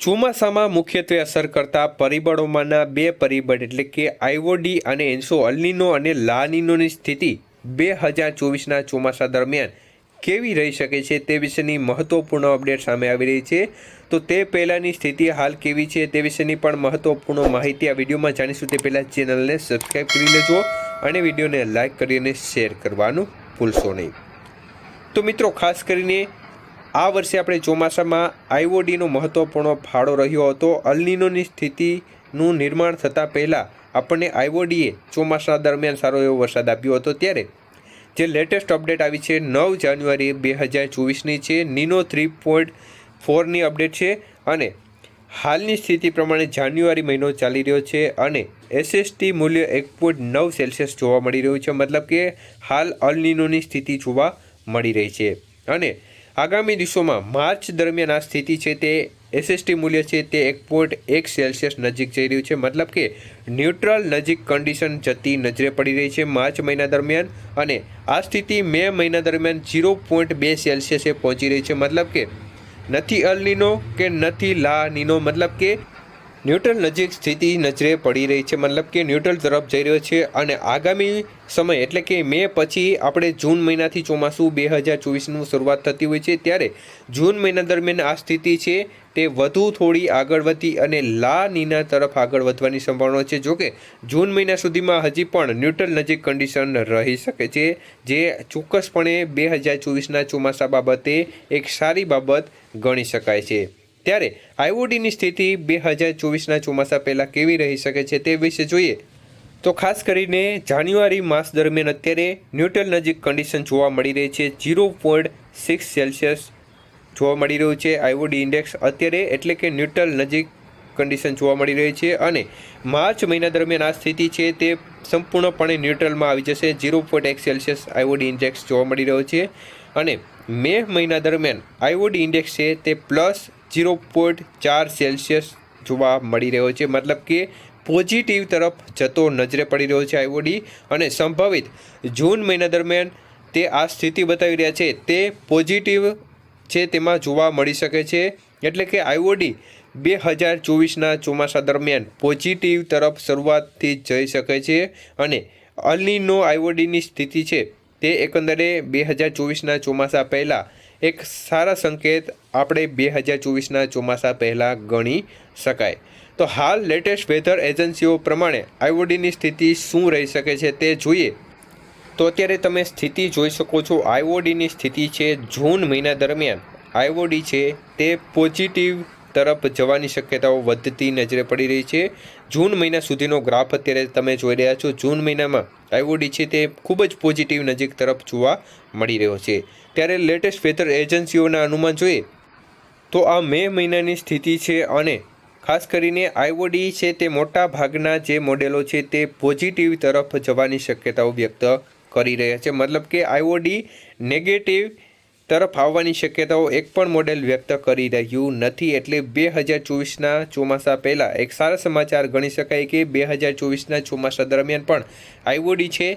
ચોમાસામાં મુખ્યત્વે અસર કરતા પરિબળોમાંના બે પરિબળ એટલે કે આઈઓડી અને એન્સો અલ્નિનો અને લાનીનોની સ્થિતિ બે હજાર ચોવીસના ચોમાસા દરમિયાન કેવી રહી શકે છે તે વિશેની મહત્વપૂર્ણ અપડેટ સામે આવી રહી છે. તો તે પહેલાંની સ્થિતિ હાલ કેવી છે તે વિશેની પણ મહત્વપૂર્ણ માહિતી આ વિડીયોમાં જાણીશું. તે પહેલાં ચેનલને સબસ્ક્રાઈબ કરી લેજો અને વિડીયોને લાઇક કરીને શેર કરવાનું ભૂલશો નહીં. તો મિત્રો, ખાસ કરીને આ વર્ષે આપણે ચોમાસામાં આઈઓડીનો મહત્વપૂર્ણ ફાળો રહ્યો હતો. અલ્નીનોની સ્થિતિનું નિર્માણ થતાં પહેલાં આપણને આઈઓડીએ ચોમાસા દરમિયાન સારો એવો વરસાદ આપ્યો હતો. ત્યારે જે લેટેસ્ટ અપડેટ આવી છે, નવ જાન્યુઆરી બે હજાર ચોવીસની છે. નીનો થ્રી પોઈન્ટ ફોરની અપડેટ છે અને હાલની સ્થિતિ પ્રમાણે જાન્યુઆરી મહિનો ચાલી રહ્યો છે અને એસએસટી મૂલ્ય એક પોઈન્ટ નવ સેલ્સિયસ જોવા મળી રહ્યું છે. મતલબ કે હાલ અલનીનોની સ્થિતિ જોવા મળી રહી છે અને આગામી દિવસોમાં માર્ચ દરમિયાન આ સ્થિતિ છે તે એસએસટી મૂલ્ય છે તે એક પોઈન્ટ એક સેલ્સિયસ નજીક જઈ રહ્યું છે. મતલબ કે ન્યુટ્રલ નજીક કન્ડિશન જતી નજરે પડી રહી છે માર્ચ મહિના દરમિયાન અને આ સ્થિતિ મે મહિના દરમિયાન ઝીરો પોઈન્ટ બે સેલ્સિયસે પહોંચી રહી છે. મતલબ કે નથી અલનીનો કે નથી લા નીનો મતલબ કે ન્યુટ્રલ નજીક સ્થિતિ નજરે પડી રહી છે. મતલબ કે ન્યુટ્રલ તરફ જઈ રહ્યો છે અને આગામી સમય એટલે કે મે પછી આપણે જૂન મહિનાથી ચોમાસું બે હજાર ચોવીસનું શરૂઆત થતી હોય છે. ત્યારે જૂન મહિના દરમિયાન આ સ્થિતિ છે તે વધુ થોડી આગળ વધી અને લા નીના તરફ આગળ વધવાની સંભાવના છે. જોકે જૂન મહિના સુધીમાં હજી પણ ન્યુટ્રલ નજીક કન્ડિશન રહી શકે છે, જે ચોક્કસપણે બે હજાર ચોવીસના ચોમાસા બાબતે એક સારી બાબત ગણી શકાય છે. ત્યારે આઈઓડીની સ્થિતિ બે હજાર ચોવીસના ચોમાસા પહેલાં કેવી રહી શકે છે તે વિશે જોઈએ. તો ખાસ કરીને જાન્યુઆરી માસ દરમિયાન અત્યારે ન્યુટ્રલ નજીક કન્ડિશન જોવા મળી રહી છે. ઝીરો પોઈન્ટ સિક્સ સેલ્સિયસ જોવા મળી રહ્યું છે. આઈઓડી ઇન્ડેક્સ અત્યારે એટલે કે ન્યુટ્રલ નજીક કન્ડિશન જોવા મળી રહી છે અને માર્ચ મહિના દરમિયાન આ સ્થિતિ છે તે સંપૂર્ણપણે ન્યુટ્રલમાં આવી જશે. ઝીરો પોઈન્ટ એક સેલ્સિયસ આઈઓડી ઇન્ડેક્સ જોવા મળી રહ્યો છે અને મે મહિના દરમિયાન આઈઓડી ઇન્ડેક્સ છે તે પ્લસ ઝીરો પોઈન્ટ ચાર સેલ્સિયસ જોવા મળી રહ્યો છે. મતલબ કે પોઝિટિવ તરફ જતો નજરે પડી રહ્યો છે આઈઓડી અને સંભવિત જૂન મહિના દરમિયાન તે આ સ્થિતિ બતાવી રહ્યા છે. તે પોઝિટિવ છે તેમાં જોવા મળી શકે છે. એટલે કે આઈઓડી બે હજાર ચોવીસના ચોમાસા દરમિયાન પોઝિટિવ તરફ શરૂઆતથી જઈ શકે છે અને અલનીનો આઈઓડીની સ્થિતિ છે. તે એકંદરે બે હજાર ચોવીસના ચોમાસા પહેલાં એક સારા સંકેત આપણે બે હજાર ચોવીસના ચોમાસા પહેલાં ગણી શકાય. તો હાલ લેટેસ્ટ વેધર એજન્સીઓ પ્રમાણે આઈઓડીની સ્થિતિ શું રહી શકે છે તે જોઈએ. તો અત્યારે તમે સ્થિતિ જોઈ શકો છો આઈઓડીની સ્થિતિ છે જૂન મહિના દરમિયાન. આઈઓડી છે તે પોઝિટિવ તરફ જવાની શક્યતાઓ વધતી નજરે પડી રહી છે. જૂન મહિના સુધીનો ગ્રાફ અત્યારે તમે જોઈ રહ્યા છો. જૂન મહિનામાં આઈઓડી છે તે ખૂબ જ પોઝિટિવ નજીક તરફ જોવા મળી રહ્યો છે. ત્યારે લેટેસ્ટ વેધર એજન્સીઓના અનુમાન જોઈએ તો આ મે મહિનાની સ્થિતિ છે અને ખાસ કરીને આઈઓડી છે તે મોટા ભાગના જે મોડેલો છે તે પોઝિટિવ તરફ જવાની શક્યતાઓ વ્યક્ત કરી રહ્યા છે. મતલબ કે આઈઓડી નેગેટિવ તરફ આવવાની શક્યતાઓ એક પણ મોડેલ વ્યક્ત કરી રહ્યું નથી. એટલે બે હજાર ચોવીસના ચોમાસા પહેલાં એક સારા સમાચાર ગણી શકાય કે બે હજાર ચોવીસના ચોમાસા દરમિયાન પણ આઈઓડી છે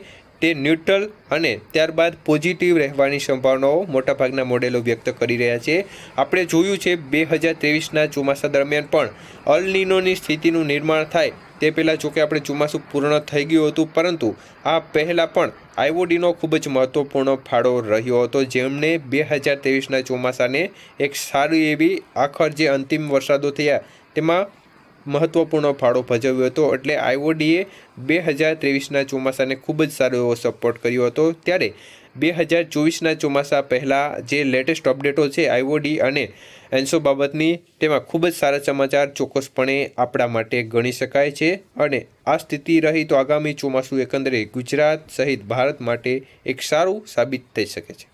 તે ન્યુટ્રલ અને ત્યારબાદ પોઝિટિવ રહેવાની સંભાવનાઓ મોટાભાગના મોડેલો વ્યક્ત કરી રહ્યા છે. આપણે જોયું છે, બે હજાર ત્રેવીસના ચોમાસા દરમિયાન પણ અલનીનોની સ્થિતિનું નિર્માણ થાય તે પહેલાં જોકે આપણે ચોમાસું પૂર્ણ થઈ ગયું હતું, પરંતુ આ પહેલાં પણ આઈઓડીનો ખૂબ જ મહત્ત્વપૂર્ણ ફાળો રહ્યો હતો જેમણે બે હજાર ત્રેવીસના ચોમાસાને એક સારી એવી આખર જે અંતિમ વરસાદો થયા તેમાં મહત્ત્વપૂર્ણ ફાળો ભજવ્યો હતો. એટલે આઈઓડીએ બે હજાર ત્રેવીસના ચોમાસાને ખૂબ જ સારો એવો સપોર્ટ કર્યો હતો. ત્યારે બે હજાર ચોવીસના ચોમાસા પહેલાં જે લેટેસ્ટ અપડેટો છે આઈઓડી અને એન્સો બાબતની, તેમાં ખૂબ જ સારા સમાચાર ચોક્કસપણે આપણા માટે ગણી શકાય છે અને આ સ્થિતિ રહી તો આગામી ચોમાસું એકંદરે ગુજરાત સહિત ભારત માટે એક સારું સાબિત થઈ શકે છે.